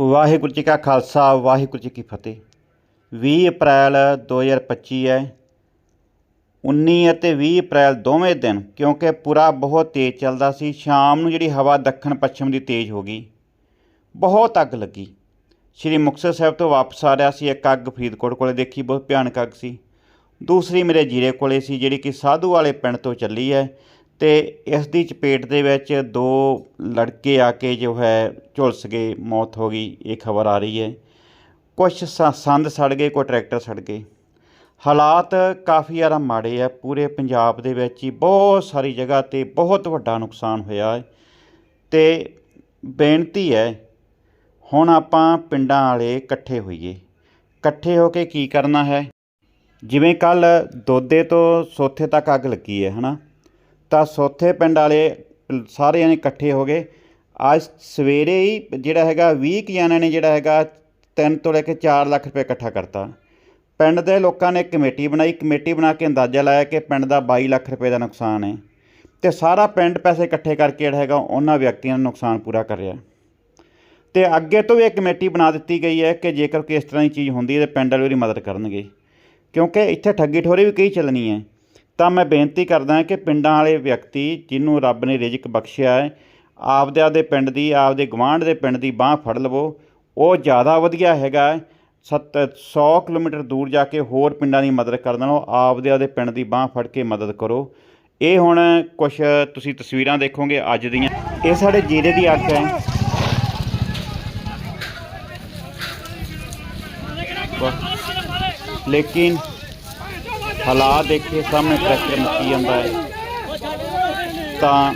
ਵਾਹਿਗੁਰੂ ਜੀ ਕਾ ਖਾਲਸਾ, ਵਾਹਿਗੁਰੂ ਜੀ ਕੀ ਫਤਿਹ। 20 ਅਪ੍ਰੈਲ 2025 ਹੈ। 19 ਅਤੇ 20 ਅਪ੍ਰੈਲ ਦੋਵੇਂ ਦਿਨ, ਕਿਉਂਕਿ ਪੂਰਾ ਬਹੁਤ ਤੇਜ਼ ਚੱਲਦਾ ਸੀ, ਸ਼ਾਮ ਨੂੰ ਜਿਹੜੀ ਹਵਾ ਦੱਖਣ ਪੱਛਮ ਦੀ ਤੇਜ਼ ਹੋ ਗਈ। ਬਹੁਤ ਅੱਗ ਲੱਗੀ। ਸ਼੍ਰੀ ਮੁਕਤਸਰ ਸਾਹਿਬ ਤੋਂ ਵਾਪਸ ਆ ਰਿਹਾ ਸੀ, ਇੱਕ ਅੱਗ ਫਰੀਦਕੋਟ ਕੋਲੇ ਦੇਖੀ, ਬਹੁਤ ਭਿਆਨਕ ਅੱਗ ਸੀ। ਦੂਸਰੀ ਮੇਰੇ ਜੀਰੇ ਕੋਲੇ ਸੀ, ਜਿਹੜੀ ਕਿ ਸਾਧੂ ਵਾਲੇ ਪਿੰਡ ਤੋਂ ਚੱਲੀ ਹੈ। ਅਤੇ ਇਸ ਦੀ ਚਪੇਟ ਦੇ ਵਿੱਚ ਦੋ ਲੜਕੇ ਆ ਕੇ ਜੋ ਹੈ ਝੁਲਸ ਗਏ, ਮੌਤ ਹੋ ਗਈ, ਇਹ ਖਬਰ ਆ ਰਹੀ ਹੈ। ਕੁਛ ਸ- ਸੰਦ ਸੜ ਗਏ ਕੋਈ ਟਰੈਕਟਰ ਸੜ ਗਏ। ਹਾਲਾਤ ਕਾਫੀ ਜ਼ਿਆਦਾ ਮਾੜੇ ਆ। ਪੂਰੇ ਪੰਜਾਬ ਦੇ ਵਿੱਚ ਹੀ ਬਹੁਤ ਸਾਰੀ ਜਗ੍ਹਾ ਤੇ ਬਹੁਤ ਵੱਡਾ ਨੁਕਸਾਨ ਹੋਇਆ ਹੈ। ਤੇ ਬੇਨਤੀ ਹੈ, ਹੁਣ ਆਪਾਂ ਪਿੰਡਾਂ ਵਾਲੇ ਇਕੱਠੇ ਹੋਈਏ। ਇਕੱਠੇ ਹੋ ਕੇ ਕੀ ਕਰਨਾ ਹੈ? ਜਿਵੇਂ ਕੱਲ ਦੋਦੇ ਤੋਂ ਸੋਥੇ ਤੱਕ ਅੱਗ ਲੱਗੀ ਹੈ, ਹਨਾ? ਤਾਂ ਸੋਥੇ ਪਿੰਡ ਵਾਲੇ ਸਾਰੇ ਜਣੇ ਇਕੱਠੇ ਹੋ ਗਏ। ਅੱਜ ਸਵੇਰੇ ਹੀ ਜਿਹੜਾ ਹੈਗਾ 20 ਕੁ ਨੇ ਜਿਹੜਾ ਹੈਗਾ 3 ਤੋਂ ਲੈ ਕੇ 4 ਲੱਖ ਰੁਪਏ ਇਕੱਠਾ ਕਰਤਾ। ਪਿੰਡ ਦੇ ਲੋਕਾਂ ਨੇ ਕਮੇਟੀ ਬਣਾਈ। ਕਮੇਟੀ ਬਣਾ ਕੇ ਅੰਦਾਜ਼ਾ ਲਾਇਆ ਕਿ ਪਿੰਡ ਦਾ 22 ਲੱਖ ਰੁਪਏ ਦਾ ਨੁਕਸਾਨ ਹੈ। ਤੇ ਸਾਰਾ ਪਿੰਡ ਪੈਸੇ ਇਕੱਠੇ ਕਰਕੇ ਜਿਹੜਾ ਹੈਗਾ ਉਹਨਾਂ ਵਿਅਕਤੀਆਂ ਨੂੰ ਨੁਕਸਾਨ ਪੂਰਾ ਕਰ ਰਿਹਾ। ਤੇ ਅੱਗੇ ਤੋਂ ਵੀ ਇੱਕ ਕਮੇਟੀ ਬਣਾ ਦਿੱਤੀ ਗਈ ਹੈ ਕਿ ਜੇਕਰ ਕੋਈ ਇਸ ਤਰ੍ਹਾਂ ਦੀ ਚੀਜ਼ ਹੁੰਦੀ ਹੈ ਤੇ ਪਿੰਡ ਵਾਲੇ ਉਹਦੀ ਮਦਦ ਕਰਨਗੇ। ਕਿਉਂਕਿ ਇੱਥੇ ਠੱਗੀ ਠੋਰੀ ਵੀ ਕਈ ਚੱਲਣੀ ਹੈ। ਤਾਂ ਮੈਂ ਬੇਨਤੀ ਕਰਦਾ ਕਿ ਪਿੰਡਾਂ ਵਾਲੇ ਵਿਅਕਤੀ ਜਿਹਨੂੰ ਰੱਬ ਨੇ ਰਿਜ਼ਕ ਬਖਸ਼ਿਆ ਹੈ, ਆਪਦੇ ਆਪਦੇ ਪਿੰਡ ਦੀ, ਆਪਦੇ ਗਵਾਂਢ ਦੇ ਪਿੰਡ ਦੀ ਬਾਹ ਫੜ ਲਵੋ। ਉਹ ਜ਼ਿਆਦਾ ਵਧੀਆ ਹੈਗਾ ਸੱਤ 100 ਕਿਲੋਮੀਟਰ ਦੂਰ ਜਾ ਕੇ ਹੋਰ ਪਿੰਡਾਂ ਦੀ ਮਦਦ ਕਰਨ ਨਾਲੋਂ ਆਪਦੇ ਆਪਦੇ ਪਿੰਡ ਦੀ ਬਾਹ ਫੜ ਕੇ ਮਦਦ ਕਰੋ। ਇਹ ਹੁਣ ਕੁਝ ਤੁਸੀਂ ਤਸਵੀਰਾਂ ਦੇਖੋਗੇ ਅੱਜ ਦੀਆਂ। ਇਹ ਸਾਡੇ ਜੀਰੇ ਦੀ ਅੱਗ ਹੈ। ਲੇਕਿਨ ਹਾਲਾਤ ਦੇਖੇ ਸਾਹਮਣੇ ਟਰੈਕਟਰ ਮੁੱਕੀ ਜਾਂਦਾ ਹੈ। ਤਾਂ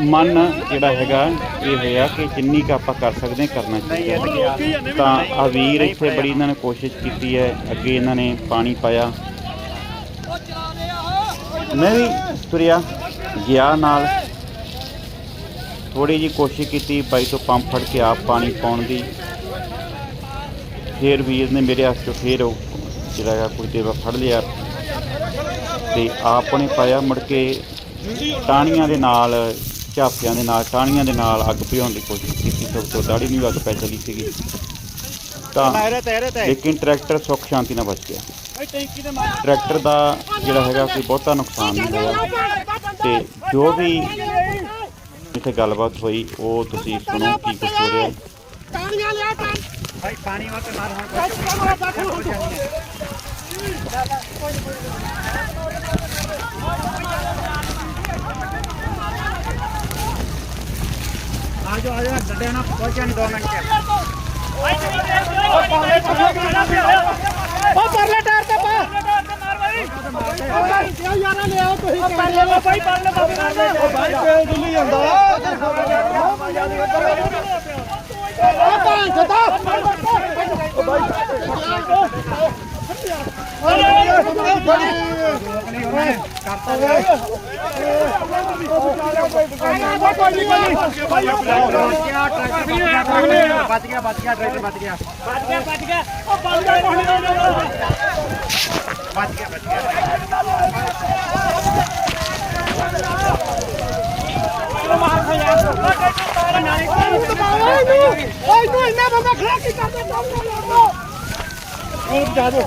ਮਨ ਜਿਹੜਾ ਹੈਗਾ, ਇਹ ਹੋਇਆ ਕਿ ਜਿੰਨੀ ਕੁ ਆਪਾਂ ਕਰ ਸਕਦੇ ਕਰਨਾ ਚਾਹੀਦਾ ਤਾਂ ਆ ਵੀਰ ਇੱਥੇ ਬੜੀ ਇਹਨਾਂ ਨੇ ਕੋਸ਼ਿਸ਼ ਕੀਤੀ ਹੈ, ਅੱਗੇ ਇਹਨਾਂ ਨੇ ਪਾਣੀ ਪਾਇਆ। ਮੈਂ ਵੀ ਤੁਰਿਆ, ਗਿਆ ਨਾਲ। ਥੋੜੀ ਜੀ ਕੋਸ਼ਿਸ਼ ਕੀਤੀ, ਬਾਈ ਤੋਂ ਪੰਪ ਫੜ ਕੇ ਆਪ ਪਾਣੀ ਪਾਉਣ ਦੀ। ਫਿਰ ਵੀਰ ਨੇ ਮੇਰੇ ਹੱਥ ਚੋਂ ਫੇਰ ਉਹ ਜਿਹੜਾ ਹੈਗਾ ਕੁਝ ਦੇਰ ਬਾਅਦ ਫੜ ਲਿਆ ਤੇ ਆਪ ਨੇ ਪਾਇਆ ਮੁੜ ਕੇ ਟਾਹਣੀਆਂ ਦੇ ਨਾਲ ਝਾਪਿਆਂ ਦੇ ਨਾਲ ਟਾਹਣੀਆਂ ਦੇ ਨਾਲ ਅੱਗ ਭਜਾਉਣ ਦੀ ਕੋਸ਼ਿਸ਼ ਕੀਤੀ ਸਭ ਤੋਂ ਦਾੜੀ ਨੂੰ ਵੀ ਅੱਗ ਪੈ ਚਲੀ ਸੀਗੀ। ਤਾਂ ਲੇਕਿਨ ਟਰੈਕਟਰ ਸੁੱਖ ਸ਼ਾਂਤੀ ਨਾਲ ਬਚ ਗਿਆ। ਟਰੈਕਟਰ ਦਾ ਜਿਹੜਾ ਹੈਗਾ ਕੋਈ ਬਹੁਤਾ ਨੁਕਸਾਨ ਨਹੀਂ ਹੋਇਆ ਤੇ ਜੋ ਵੀ ਇੱਥੇ ਗੱਲਬਾਤ ਹੋਈ ਉਹ ਤੁਸੀਂ ਸੁਣੋ ਕੀ ਕੁਝ ਹੋ ਰਿਹਾ। ਹੈ ਪਾਣੀ ਵਾਤੇ ਮਾਰ ਹੁਣ। ਨਾ ਪਹੁੰਚਿਆ ਨਹੀਂ 2 ਮਿੰਟ। ਚ ਉਹ ਪਰਲੇ ਟਾਇਰ ਤੇ ਪਾ। ਉਹ ਯਾਰਾ ਲਿਆਓ ਤੁਸੀਂ? ਪਰਲੇ ਵਾ ਭਾਈ ਪਰਲੇ ਵਾ ਉਹ ਭਾਈ ਪੇ ਦਿੱਲੀ ਜਾਂਦਾ। ਉਹ ਭਾਂ ਖਤਾ ਉਹ ਭਾਈ ਬਚ ਗਿਆ ਬਚ ਗਿਆ ਟਰੈਕਟਰ ਬਚ ਗਿਆ ਬਚ ਗਿਆ ਬਚ ਗਿਆ ਉਹ ਬੰਦਾ ਕੋਹਣੀ ਬਚ ਗਿਆ ਬਚ ਗਿਆ ਓਏ ਤੂੰ ਇੰਨਾ ਬੰਦਾ ਖੜਾ ਕੀ ਕਰਦਾ? ਚੱਲ ਨਾ ਲੜੋ ਉਹ ਜਾ ਦੋ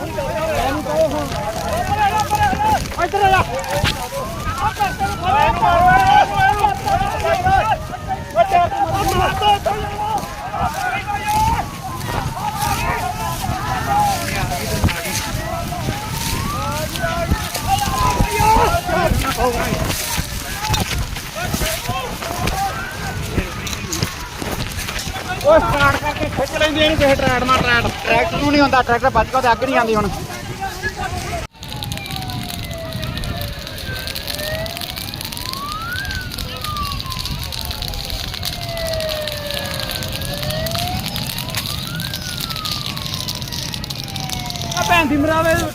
ਇੱਧਰ ਆ ਜਾ ਉਹ ਸਟਾਰਟ ਕਰਕੇ ਖਿੱਚ ਲੈਂਦੇ ਇਹਨੂੰ ਕਿਸੇ ਟਰੈਕਟਰ ਨਾਲ ਟਰੈਕਟਰ। ਟਰੈਕਟਰ ਨੂੰ ਨਹੀਂ ਹੁੰਦਾ ਟਰੈਕਟਰ ਬਚ ਗਿਆ ਤੇ ਅੱਗ ਨਹੀਂ ਆਉਂਦੀ ਹੁਣ। ਭੈਣ ਦੀ ਮਰਾਵੇ ਦੇਣਾ।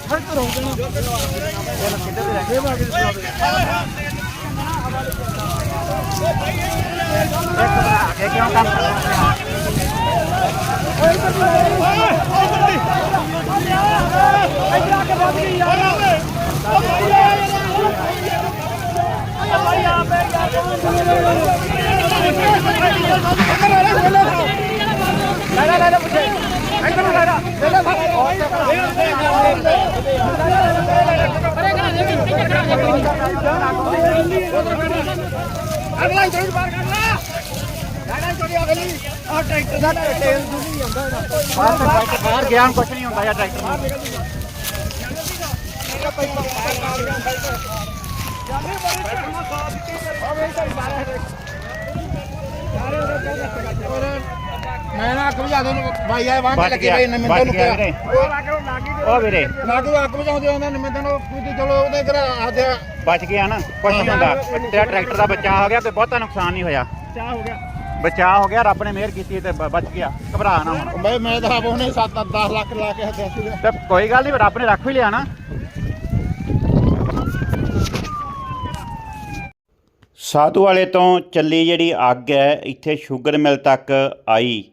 ਇਹ ਕਿਉਂ ਕੰਮ ਕਰਦਾ ਕੇ ਅਗਲਾ ਹੀ ਜਰੂਰ ਬਾਹਰ ਕੱਢ ਆ ਬੇ ਯਾਰ ਅਗਲਾ ਹੀ ਜ਼ਰੂਰ ਬਾਹਰ ਕਰਨਾ ਗਾੜਾ ਚੋਰੀ ਅਗਲੀ ਆ ਟਰੈਕਟਰ ਦਾ ਤੇਲ ਦੂਜੀ ਜਾਂਦਾ ਇਹਦਾ। ਬਾਹਰ ਟਰੈਕਟਰ ਬਾਹਰ ਗਿਆ ਹੁਣ ਕੁਝ ਨਹੀਂ ਹੁੰਦਾ ਯਾਰ ਟਰੈਕਟਰ ਨਾਲ ਮੈਂ ਨਾ ਅੱਗ ਬੁਝਾ ਦੋ ਭਾਈ ਆ ਵਾਂ ਬਚ ਲੱਗੇ ਗਿਆ ਬਚ ਨਿਮੰਦਨ ਗਿਆ ਵੀਰੇ। ਉਹ ਵੀਰੇ। ਨਾ ਕੋਈ ਅੱਗ ਬੁਝਾਉਂਦੇ ਉਹਨਾਂ ਨਿਮੰਦਨ ਉਹ ਕੋਈ ਚਲੋ ਉਹਦੇ ਘਰ ਆਦੇ ਬਚ ਗਿਆ ਨਾ ਕੁਝ ਨਹੀਂ ਹੁੰਦਾ। ਤੇਰਾ ਟਰੈਕਟਰ ਦਾ ਬਚਾਅ ਹੋ ਗਿਆ ਤੇ ਬਹੁਤਾ ਨੁਕਸਾਨ ਨਹੀਂ ਹੋਇਆ। ਚਾਹ ਹੋ ਗਿਆ। ਬਚਾਅ ਹੋ ਗਿਆ ਰੱਬ ਨੇ ਮਿਹਰ ਕੀਤੀ ਤੇ ਬ- ਬਚ ਗਿਆ। ਘਬਰਾ ਨਾ ਹੁਣ। ਮੈਂ ਮੈਂ ਤਾਂ ਆਪ ਉਹਨੇ 7 10 ਲੱਖ ਲਾ ਕੇ ਹੱਥਿਆ ਸੀ ਤੇ ਕੋਈ ਗੱਲ ਨਹੀਂ ਰੱਬ ਨੇ ਰੱਖ ਵੀ ਲਿਆ ਨਾ। ਸਾਧੂ ਵਾਲੇ ਤੋਂ ਚੱਲੀ ਜਿਹੜੀ ਅੱਗ ਹੈ ਇੱਥੇ ਸ਼ੂਗਰ ਮਿਲ ਤੱਕ ਆਈ।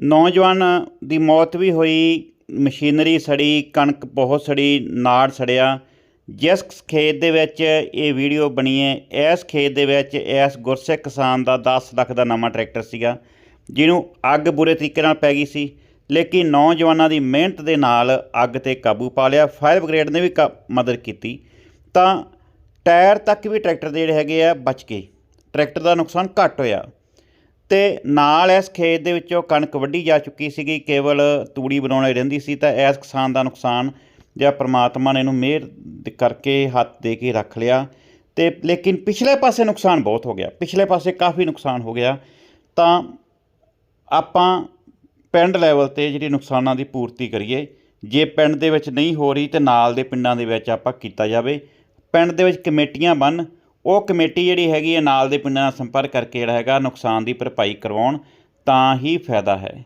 ਨੌਜਵਾਨ ਦੀ ਮੌਤ ਵੀ ਹੋਈ ਮਸ਼ੀਨਰੀ ਸੜੀ ਕਣਕ ਬਹੁਤ ਸੜੀ ਨਾੜ ਸੜਿਆ। ਜਿਸ ਖੇਤ ਦੇ ਵਿੱਚ ਇਹ ਵੀਡੀਓ ਬਣੀ ਹੈ, ਇਸ ਖੇਤ ਦੇ ਵਿੱਚ ਇਸ ਗੁਰਸਿੱਖ ਕਿਸਾਨ ਦਾ 10 ਲੱਖ ਦਾ ਨਵਾਂ ਟਰੈਕਟਰ ਸੀਗਾ, ਜਿਹਨੂੰ ਅੱਗ ਬੁਰੇ ਤਰੀਕੇ ਨਾਲ ਪੈ ਗਈ ਸੀ, ਲੇਕਿਨ ਨੌਜਵਾਨਾਂ ਦੀ ਮਿਹਨਤ ਦੇ ਨਾਲ ਅੱਗ ਤੇ ਕਾਬੂ ਪਾ ਲਿਆ, ਫਾਇਰ ਬ੍ਰਿਗੇਡ ਨੇ ਵੀ ਕਾ- ਮਦਦ ਕੀਤੀ। ਤਾਂ ਟਾਇਰ ਤੱਕ ਵੀ ਟਰੈਕਟਰ ਦੇ ਜਿਹੜੇ ਹੈਗੇ ਆ, ਬਚ ਗਏ। ਟਰੈਕਟਰ ਦਾ ਨੁਕਸਾਨ ਘੱਟ ਹੋਇਆ। ਤੇ ਨਾਲ ਇਸ ਖੇਤ ਦੇ ਵਿੱਚੋਂ ਕਣਕ ਵੱਢੀ ਜਾ ਚੁੱਕੀ ਸੀਗੀ, ਕੇਵਲ ਤੂੜੀ ਬਣਾਉਣੀ ਰਹਿੰਦੀ ਸੀ, ਤਾਂ ਇਸ ਕਿਸਾਨ ਦਾ ਨੁਕਸਾਨ ਜਾਂ ਪ੍ਰਮਾਤਮਾ ਨੇ ਇਹਨੂੰ ਮਿਹਰ ਦੇ ਕਰਕੇ ਹੱਥ ਦੇ ਕੇ ਰੱਖ ਲਿਆ, ਤੇ ਲੇਕਿਨ ਪਿਛਲੇ ਪਾਸੇ ਨੁਕਸਾਨ ਬਹੁਤ ਹੋ ਗਿਆ। ਪਿਛਲੇ ਪਾਸੇ ਕਾਫੀ ਨੁਕਸਾਨ ਹੋ ਗਿਆ। ਤਾਂ ਆਪਾਂ ਪਿੰਡ ਲੈਵਲ ਤੇ ਜਿਹੜੀ ਨੁਕਸਾਨਾਂ ਦੀ ਪੂਰਤੀ ਕਰੀਏ, ਜੇ ਪਿੰਡ ਦੇ ਵਿੱਚ ਨਹੀਂ ਹੋ ਰਹੀ ਤੇ ਨਾਲ ਦੇ ਪਿੰਡਾਂ ਦੇ ਵਿੱਚ ਆਪਾਂ ਕੀਤਾ ਜਾਵੇ। ਪਿੰਡ ਦੇ ਵਿੱਚ ਕਮੇਟੀਆਂ ਬਣ, ਉਹ ਕਮੇਟੀ ਜਿਹੜੀ ਹੈਗੀ ਹੈ ਨਾਲ ਦੇ ਪਿੰਡਾਂ ਨਾਲ ਸੰਪਰਕ ਕਰਕੇ ਜਿਹੜਾ ਹੈਗਾ ਨੁਕਸਾਨ ਦੀ ਭਰਪਾਈ ਕਰਵਾਉਣ, ਤਾਂ ਹੀ ਫਾਇਦਾ ਹੈ।